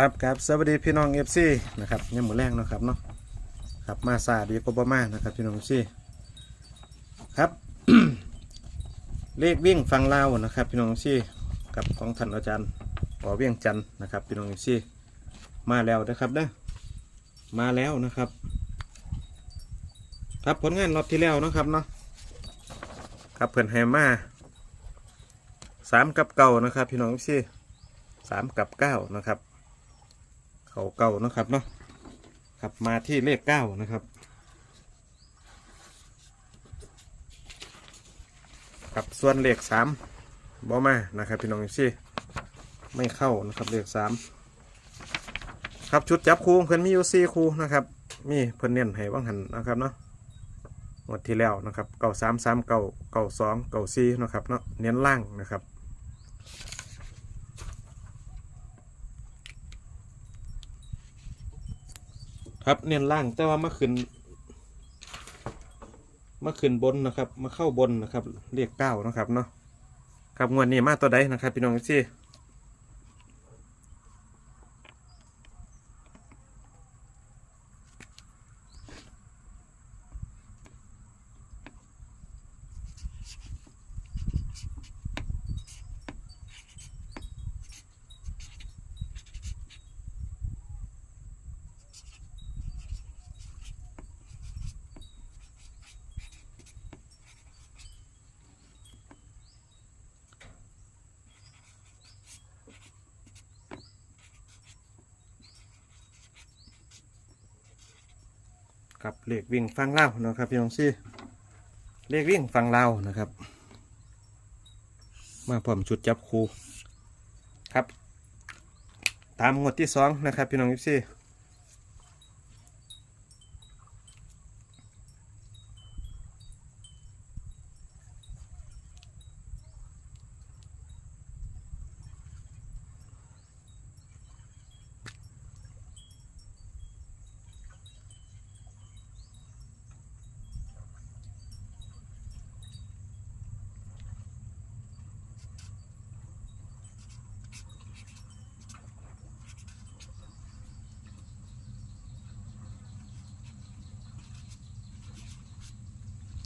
ครับครับสวัสดีพี่น้องเอฟซีนะครับยังหมูแรงนะครับเนาะครับมาซาดีกว่าบ่มานะครับพี่น้องเอฟซีครับ เลขวิ่งฟังเล่านะครับพี่น้องเอฟซีกับของท่านอาจารย์ขอเวียงจันนะครับพี่น้องเอฟซีมาแล้วนะครับเด้อมาแล้วนะครับ ครับผลงานรอบที่แล้วนะครับเนาะครับเพื่อนไฮมาสามกับเก่านะครับ พี่น้องเอฟซีสามกับเก้านะครับ เขาเก่านะครับเนาะครับมาที่เลขเก้านะครับครับส่วนเลขสามบอมานะครับพี่น้องซี่ไม่เข้านะครับเลขสามครับชุดจับคู่เพิ่นมีอยู่สี่คู่นะครับมีเพิ่นเน้นให้ว่างหันนะครับเนาะหมดที่แล้วนะครับเก่าสามสามเก่าเก่าสองเก่าสี่นะครับเนาะเน้นล่างนะครับ ครับเน้นล่างแต่ว่ามาขึ้นมาขึ้นบนนะครับ มาเข้าบนนะครับ เรียกเก้านะครับเนาะครับงวดนี้มาตัวใดนะครับ พี่น้องที่ ครับเลขวิ่งฟังเล่านะครับพี่น้องซี่เลขวิ่งฟังเล่านะครับ มาพร้อมชุดจับคูครับ ตามงวดที่สองนะครับพี่น้องซี่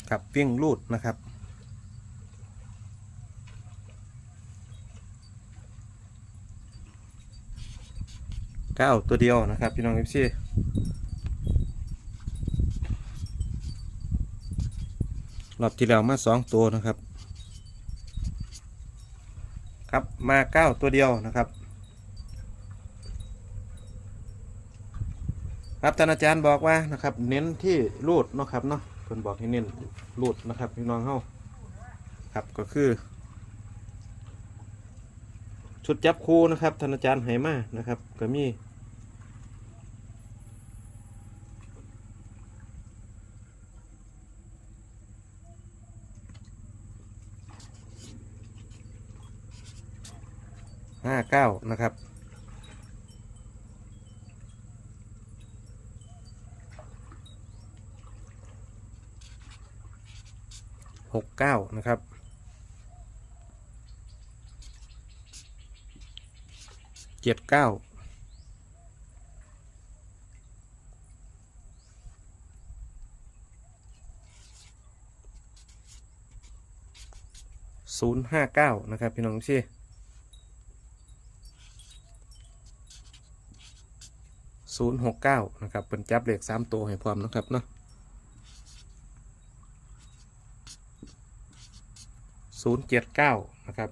ครับวิ่งลูดนะครับ เก้าตัวเดียวนะครับ พี่น้องเอฟซีรอบที่แล้วมาสองตัวนะครับ ครับมาเก้าตัวเดียวนะครับ ครับท่านอาจารย์บอกว่านะครับ เน้นที่รูดเนาะครับเนาะ เพิ่นบอกให้เน้นรูดนะครับพี่น้องเฮาครับก็คือ ชุดจับคู่นะครับท่านอาจารย์ไหมานะครับ ก็มีห้าเก้านะครับ กเก้านะครับ เจ็ดเก้า ศูนย์ห้าเก้านะครับ พี่น้องชี่ศูนย์หกเก้านะครับเป็นจับเลขสามตัวให้พร้อมนะครับเนาะ ศูนย์เจ็ดเก้านะครับ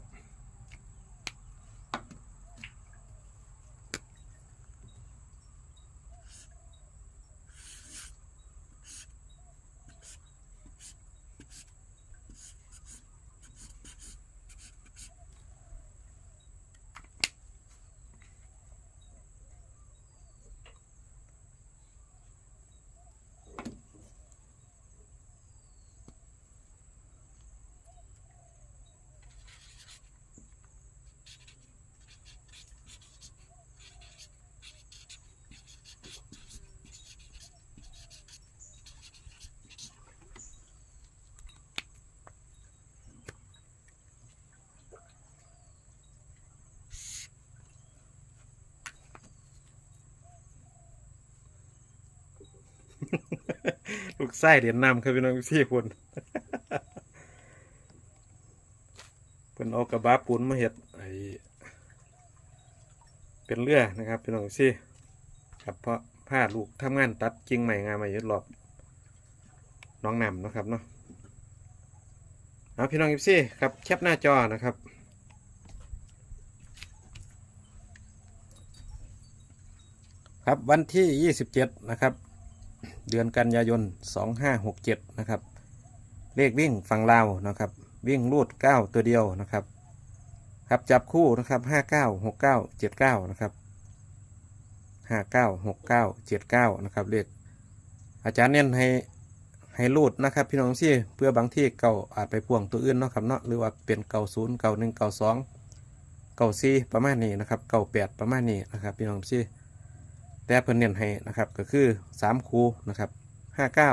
ค ลูกไส้เหรียญนำครับพี่น้องพี่คนเป็นเอากระบะปูนมาเห็ดไอเป็นเรือนะครับพี่น้องพี่ครับเพราะผ้าลูกทำงานตัดกิ่งใหม่งานใหม่ยึดรอบน้องนำนะครับเนาะเอาพี่น้องพี่ครับแคปหน้าจอนะครับครับวันที่ 27 นะครับ เดือนกันยายน 2567 นะครับ เลขวิ่งฝั่งลาวนะครับ วิ่งรูด 9 ตัวเดียวนะครับ ครับจับคู่นะครับ 59 69 79 นะครับ 59 69 79 นะครับเลขอาจารย์เน้นให้ให้รูดนะครับพี่น้องที่เพื่อบางที่เก่าอาจไปพ่วงตัวอื่นเนาะครับเนาะหรือว่าเป็นเก่าศูนย์เก่าหนึ่งเก่าสองเก่าสี่ประมาณนี้นะครับเก่าแปดประมาณนี้นะครับพี่น้องที่ แต่เพิ่นเน้นให้นะครับก็คือสามคูนะครับห้าเก้า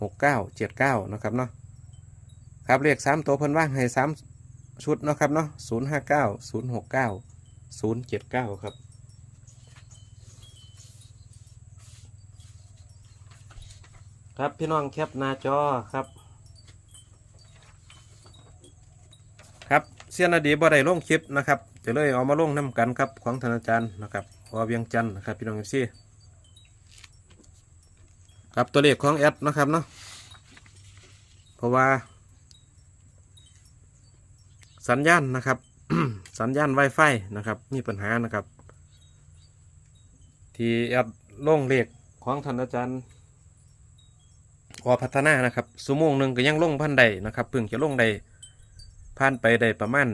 หกเก้าเจ็ดเก้านะครับเนาะครับเลขสามตัวเพิ่นว่างให้สามชุดเนาะครับเนาะศูนย์ห้าเก้าศูนย์หกเก้าศูนย์เจ็ดเก้าครับครับพี่น้องแคปหน้าจอครับ ครับเสียนอดีบ่ได้ลงคลิปนะครับ จะเลยเอามาลงน้ำกันครับของธนาจารย์นะครับ วอเวียงจันทร์นะครับพี่น้องเอฟซีครับตัวเลขของแอดนะครับเนาะเพราะว่า สัญญาณนะครับ สัญญาณ Wi-Fi นะครับ มีปัญหานะครับ ที่แอดลงเลขของธนาจารย์อพัฒนานะครับสุโมงหนึ่งก็ยังลงพันใดนะครับเพิ่งจะลงได้ผ่านไปได้ประมาณ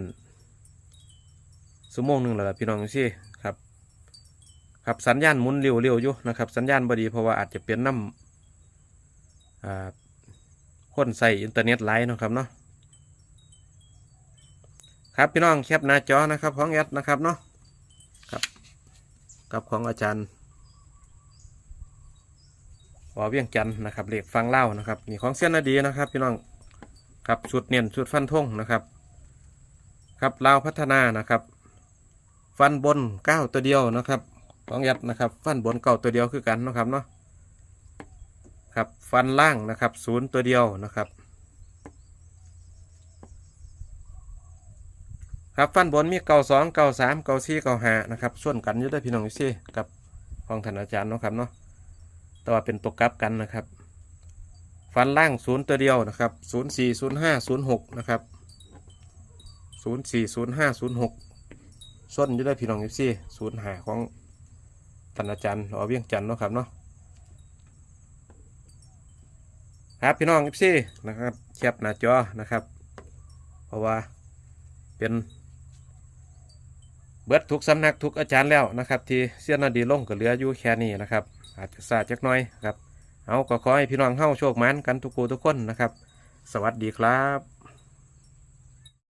ชั่วโมงหนึ่งแล้วล่ะพี่น้องซี่ ครับสัญญาณหมุนเร็วๆอยู่นะครับสัญญาณบดีเพราะว่าอาจจะเป็นน้ำอ่าคนใส่อินเทอร์เน็ตไลน์นะครับเนาะครับพี่น้องแคปหน้าจอนะครับของแอดนะครับเนาะครับกับของอาจารย์วอเวียงจันนะครับเหล็กฟังเล่านะครับนี่ของเส้นนาดีนะครับพี่น้องครับชุดเนียนชุดฟันธงนะครับ ครับลาวพัฒนานะครับ ฟันบนเก้าตัวเดียวนะครับ ของยัดนะครับ ฟันบนเก้าตัวเดียวคือกันนะครับเนาะครับฟันล่างนะครับศูนย์ตัวเดียวนะครับ ครับฟันบนมีเก้าสองเก้าสามเก้าสี่เก้าห้านะครับส่วนกันอยู่ได้พี่น้องอยู่กับของท่านอาจารย์นะครับเนาะแต่ว่าเป็นตัวกลับกันนะครับ ฟันล่างศูนย์ตัวเดียวนะครับศูนย์สี่ศูนย์ห้าศูนย์หกนะครับศูนย์สี่ศูนย์ห้าศูนย์หกส้นอยู่ได้พี่น้องยิซี่ศูนย์หาของ ท่านอาจารย์หอเวียงจันทร์เนาะครับเนาะครับพี่น้องยิซี่นะครับแคปหน้าจอนะครับ เพราะว่าเป็นเบิดทุกสำนักทุกอาจารย์แล้วนะครับ ที่เสี้ยนนาดีลงก็เหลืออยู่แค่นี้นะครับ อาจจะซาจักน้อยครับ เอาก็ขอให้พี่น้องเข้าโชคมันกันทุกคูทุกคนนะครับ สวัสดีครับ